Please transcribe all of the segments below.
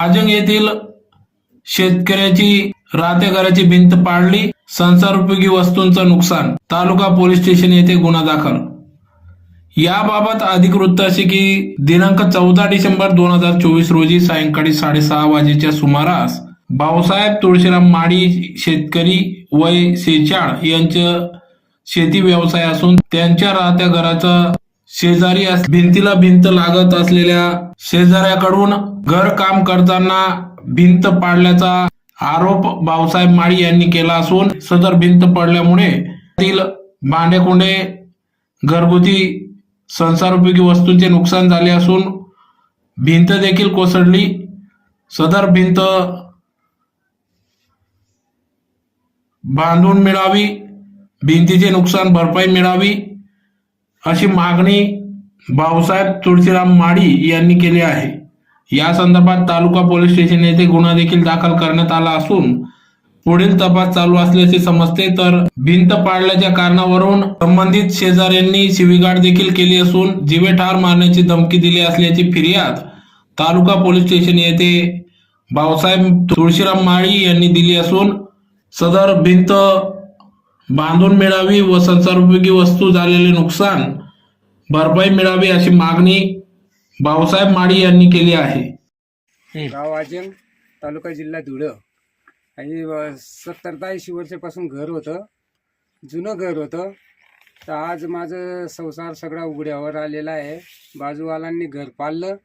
आजंग येथील शेतकऱ्याची राहत्या घराची भिंत पाडली. संसारोपयोगी वस्तूंचं नुकसान. तालुका पोलीस स्टेशन येथे गुन्हा दाखल. याबाबत अधिक वृत्त असे की दिनांक चौदा डिसेंबर दोन हजार चोवीस रोजी सायंकाळी साडेसहा वाजेच्या सुमारास भाऊसाहेब तुळशीराम माडी शेतकरी वय सेचाळ यांचं शेती व्यवसाय असून त्यांच्या राहत्या घराचा शेजारी भिंतीला भिंत लागत असलेल्या शेजाऱ्याकडून घर काम करताना भिंत पाडल्याचा आरोप भाऊसाहेब माळी यांनी केला असून सदर भिंत पडल्यामुळे तील भांडेकुंडे घरगुती संसारोपयोगी वस्तूंचे नुकसान झाले असून भिंत देखील कोसळली. सदर भिंत बांधून मिळावी भिंतीचे नुकसान भरपाई मिळावी अशी मागणी भाऊसाहेब तुळशीराम माडी यांनी केली आहे. या संदर्भात तालुका पोलीस स्टेशन येथे गुन्हा देखील दाखल करण्यात आला असून पुढील तपास चालू असल्याचे समजते तर भिंत पाडल्याच्या कारणावरून संबंधित शेजाऱ्यांनी शिवीगाड देखील केली असून जीवे ठार मारण्याची धमकी दिली असल्याची फिर्याद तालुका पोलीस स्टेशन येथे भाऊसाहेब तुळशीराम माळी यांनी दिली असून सदर भिंत बांधून मिळावी व संसारोपयोगी वस्तू झालेले नुकसान भरपाई मिळावी अशी मागणी भाऊसाहेब माळी यांनी केली आहे. गाव आजंग तालुका जिल्हा धुळं. आणि सत्तर ते ऐंशी वर्षापासून घर होतं. जुनं घर होतं. तर आज माझं संसार सगळा उघड्यावर आलेला आहे. बाजूवालांनी घर पाळलं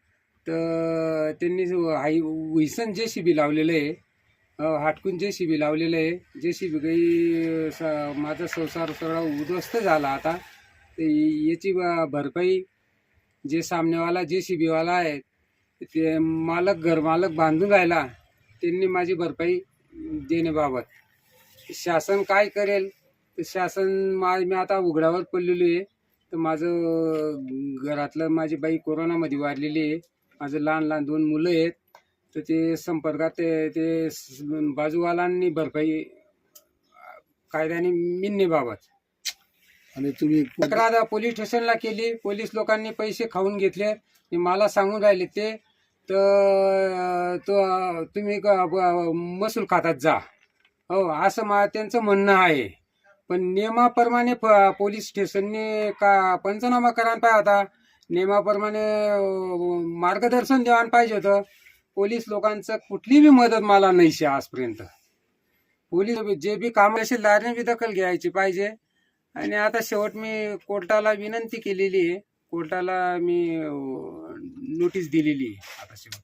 तर त्यांनी हाई विसन जे शिबी लावलेलं आहे हाटकून जे शिबी लावलेलं आहे जे शिबी काही स माझा संसार सगळा उद्ध्वस्त झाला आता तर याची भरपाई जे सामनेवाला जे शिबीवाला आहे ते मालक घरमालक बांधून राहिला त्यांनी माझी भरपाई देण्याबाबत. शासन काय करेल? तर शासन मा मी आता उघड्यावर पडलेलो आहे. तर माझं घरातलं माझी बाई कोरोनामध्ये वाढलेली आहे. माझं लहान लहान दोन मुलं आहेत. तर ते संपर्कात ते बाजूवालांनी भरपाई कायद्याने मिळण्याबाबत आणि तुम्ही तक्रार पोलीस स्टेशनला केली. पोलीस लोकांनी पैसे खाऊन घेतले. आणि मला सांगून राहिले ते. तर तो तुम्ही महसूल खात्यात जा. हो असं मा त्यांचं म्हणणं आहे. पण नियमाप्रमाणे पोलीस स्टेशनने का पंचनामा करायला पाहिजे होता? नियमाप्रमाणे मार्गदर्शन द्यायला पाहिजे होतं. पोलीस लोकांचं कुठली बी मदत मला नाहीशी आजपर्यंत. पोलीस जे बी काम असेल लारीने बी दखल घ्यायची पाहिजे. आणि आता शेवट मी कोर्टाला विनंती केलेली आहे. कोर्टाला मी नोटीस दिलेली आहे. आता शेवट.